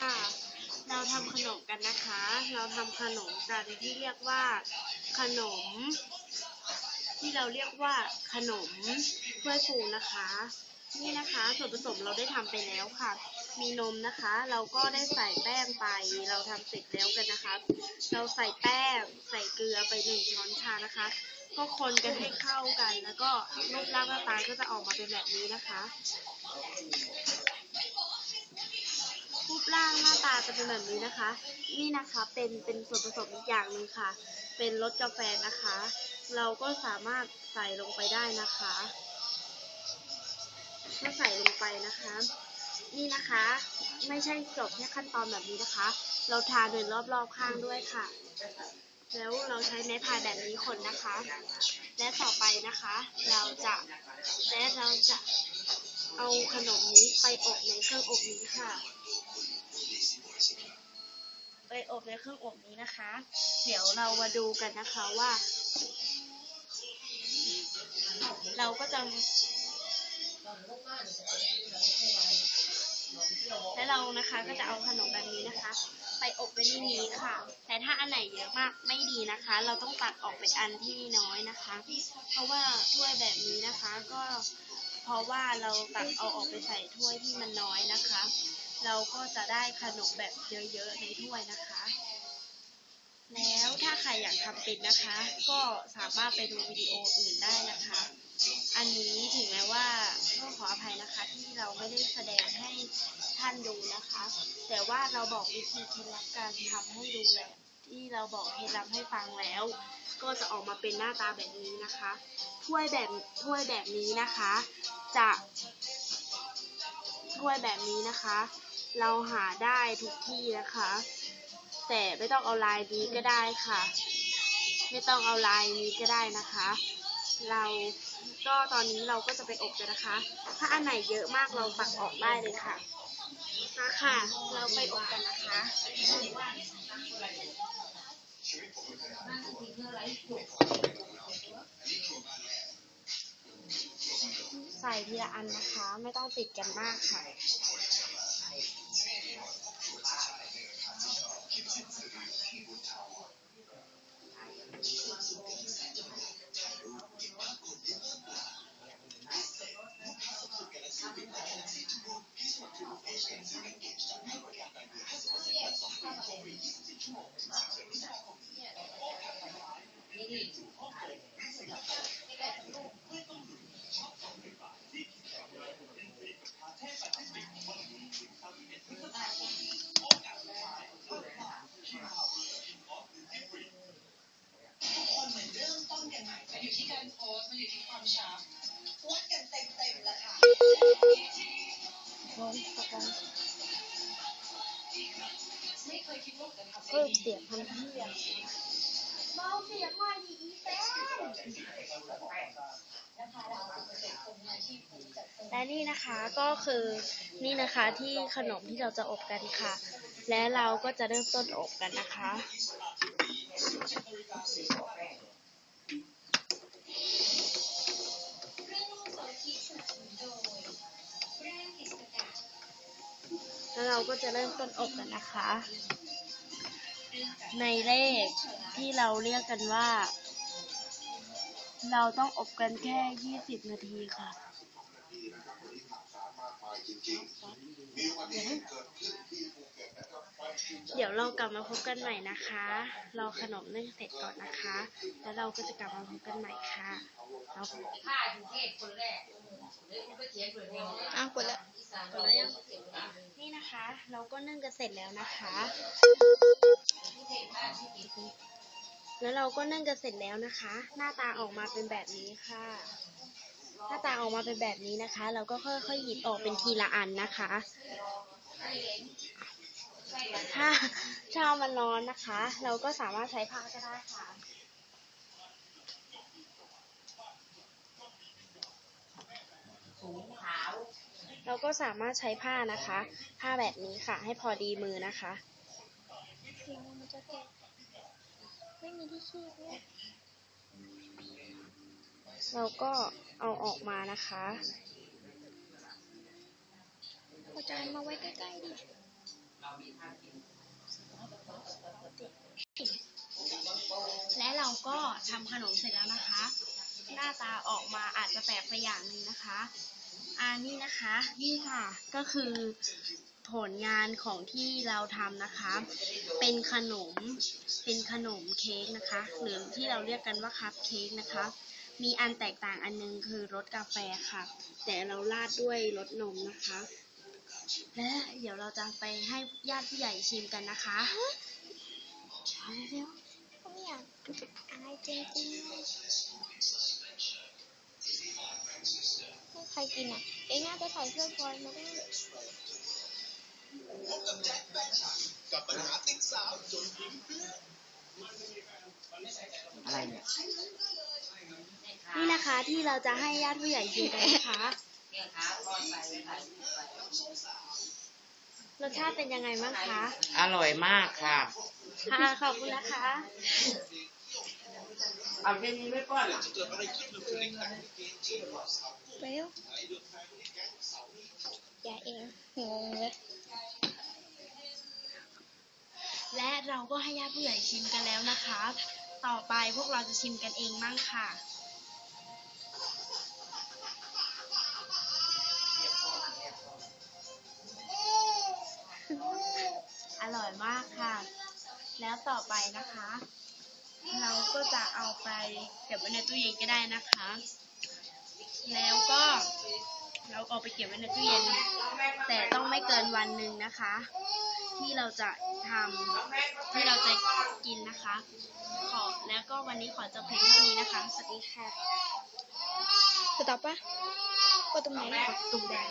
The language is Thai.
ค่ะ เราทำขนมกันนะคะ เราทำขนมกันที่เรียกว่า ขนม ที่เราเรียกว่าขนมถ้วยฟูนะคะ นี่นะคะส่วนผสมเราได้ทำไปแล้วค่ะ มีนมนะคะ เราก็ได้ใส่แป้งไป เราทำเสร็จแล้วกันนะคะ เราใส่แป้งใส่เกลือไปหนึ่งช้อนชานะคะก็คนกันให้เข้ากันแล้วก็รูปร่างหน้าตาก็จะออกมาเป็นแบบนี้นะคะ รูปร่างหน้าตาจะเป็นแบบนี้นะคะ นี่นะคะเป็นเป็นส่วนผสมอีกอย่างหนึ่งค่ะ เป็นรสกาแฟนะคะ เราก็สามารถใส่ลงไปได้นะคะเมื่อใส่ลงไปนะคะ นี่นะคะ ไม่ใช่จบแค่ขั้นตอนแบบนี้นะคะ เราทาโดยรอบๆข้างด้วยค่ะ แล้วเราใช้ไม้พายแบบนี้คนนะคะ และต่อไปนะคะ เราจะและเราจะเอาขนมนี้ไปอบในเครื่องอบนี้ค่ะ ไปอบในเครื่องอบนี้นะคะ เดี๋ยวเรามาดูกันนะคะว่า เราก็จะและเรานะคะก็จะเอาขนมแบบนี้นะคะ ไปอบไว้ในนี้ค่ะ แต่ถ้าอันไหนเยอะมากไม่ดีนะคะ เราต้องตัดออกเป็นอันที่น้อยนะคะ เพราะว่าถ้วยแบบนี้นะคะก็เพราะว่าเราตัดเอาออกไปใส่ถ้วยที่มันน้อยนะคะ เราก็จะได้ขนมแบบเยอะๆในถ้วยนะคะ แล้วถ้าใครอยากทำเป็นนะคะ ก็สามารถไปดูวิดีโออื่นได้นะคะ อันนี้ถึงแม้ว่าก็ขออภัยนะคะที่เราไม่ได้แสดงให้ท่านดูนะคะ แต่ว่าเราบอกวิธีเคล็ดลับการทำให้ดูแล้วที่เราบอกเคล็ดลับให้ฟังแล้ว ก็จะออกมาเป็นหน้าตาแบบนี้นะคะถ้วยแบบถ้วยแบบนี้นะคะ จะถ้วยแบบนี้นะคะ เราหาได้ทุกที่นะคะ แต่ไม่ต้องเอาลายนี้ก็ได้ค่ะ ไม่ต้องเอาลายนี้ก็ได้นะคะ เราก็ตอนนี้เราก็จะไปอบกันนะคะ ถ้าอันไหนเยอะมากเราตักออกได้เลยค่ะมาค่ะ เราไปอบกันนะคะใส่ทีละอันนะคะ ไม่ต้องติดกันมากค่ะ ดีเสียงพันที่อะ เบาเสียงหน่อยดิอีแฟนและนี่นะคะก็คือนี่นะคะที่ขนมที่เราจะอบกันค่ะ และเราก็จะเริ่มต้นอบกันนะคะแบรนด์กิจการแล้วเราก็จะเริ่มต้นอบกันนะคะ ในเลขที่เราเรียกกันว่า เราต้องอบกันแค่ 20 นาทีค่ะเดี๋ยวเรากลับมาพบกันใหม่นะคะ เราขนมนึ่งเสร็จก่อนนะคะ แล้วเราก็จะกลับมาพบกันใหม่ค่ะเราข้าถึงเทศคนแรกเดี๋ยวกูไปเขียนเปิดเองอ้าวกดแล้วกดแล้วยัง นี่นะคะ เราก็นึ่งกันเสร็จแล้วนะคะ แล้วเราก็นึ่งกันเสร็จแล้วนะคะ หน้าตาออกมาเป็นแบบนี้ค่ะ หน้าตาออกมาเป็นแบบนี้นะคะ เราก็ค่อยๆหยิบออกเป็นทีละอันนะคะ ถ้าถ้ามันร้อนนะคะ เราก็สามารถใช้ผ้าก็ได้ค่ะเราก็สามารถใช้ผ้านะคะ ผ้าแบบนี้ค่ะ ให้พอดีมือนะคะ แกไม่มีที่คีบเนี่ยเราก็เอาออกมานะคะอาจารมาไว้ใกล้ๆดิและเราก็ทำขนมเสร็จแล้วนะคะ หน้าตาออกมาอาจจะแปลกไปอย่างนึงนะคะ อันนี้นะคะ นี่ค่ะ ก็คือ ผลงานของที่เราทำนะคะ เป็นขนม เป็นขนมเค้กนะคะ หรือที่เราเรียกกันว่าคัพเค้กนะคะ มีอันแตกต่างอันนึงคือรสกาแฟค่ะ แต่เราราดด้วยรสนมนะคะ และเดี๋ยวเราจะไปให้ญาติผู้ใหญ่ชิมกันนะคะเอาเร็วไม่อยากอายจริงๆเลยใครกินอะ เองน่าจะใส่เสื้อพอยมาด้วย พบกับแจ็คแฟนฉันกับปัญหาติดสาวจนยิ้มเพื่อนอะไรเนี่ยๆนี่นะคะที่เราจะให้ญาติผู้ใหญ่ชิมกันนะคะเกี่ยขาพอดไปไปรสชาติเป็นยังไงบ้างคะ อร่อยมากค่ะ ค่ะขอบคุณนะคะเอาแค่นี้ไม่ป้อนอะจะเกิดอะไรขึ้นกับคนในแข่งเกมจีนสาวกุ้งเร็วไอ้เดือดแฟนคนในแก๊งสาวนี่อย่าเองงงเลย และเราก็ให้ญาติผู้ใหญ่ชิมกันแล้วนะคะ ต่อไปพวกเราจะชิมกันเองมั่งค่ะ อร่อยมากค่ะ แล้วต่อไปนะคะ เราก็จะเอาไปเก็บไว้ในตู้เย็นก็ได้นะคะ แล้วก็เราเอาไปเก็บไว้ในตู้เย็น แต่ต้องไม่เกินวันหนึ่งนะคะ ที่เราจะทำที่เราจะกินนะคะ ขอแล้วก็วันนี้ขอจบเพียงเท่านี้นะคะ สวัสดีค่ะจะตอบปะกดตรงไหนกดตุ่มแดง